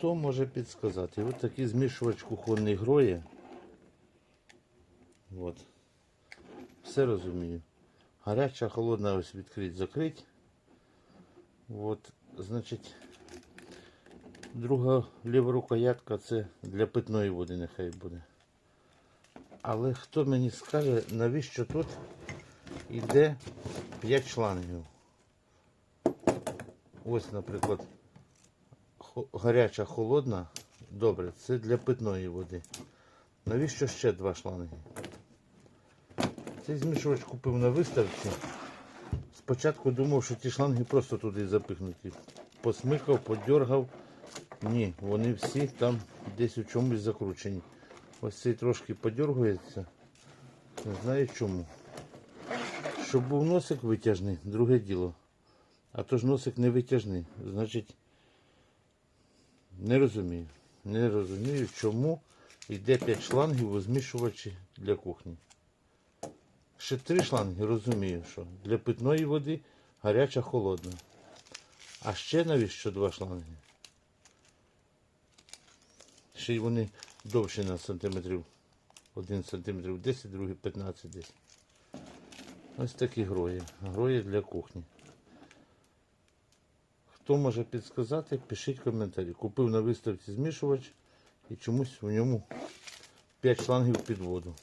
Хто може підсказати? Ось такий змішувач кухонний гроє. От. Все розумію. Гаряча, холодна ось відкрить, закрить. От, значить, друга ліва рукоятка це для питної води нехай буде. Але хто мені скаже, навіщо тут йде 5 шлангів? Ось, наприклад, гаряча, холодна. Добре, це для питної води. Навіщо ще два шланги? Цей змішувач купив на виставці. Спочатку думав, що ті шланги просто туди запихнуті. Посмикав, подьоргав. Ні, вони всі там десь у чомусь закручені. Ось цей трошки подьоргується. Не знаю чому. Щоб був носик витяжний, друге діло. А то ж носик не витяжний. Значить, не розумію. Не розумію, чому йде 5 шлангів у змішувачі для кухні. Ще три шланги, розумію, що для питної води гаряча, холодна. А ще навіщо два шланги? Ще й вони довші на сантиметрів. Один сантиметрів 10, другий 15 десь. Ось такі грої. Грої для кухні. Хто може підсказати, пишіть коментарі. Купив на виставці змішувач і чомусь в ньому 5 шлангів під воду.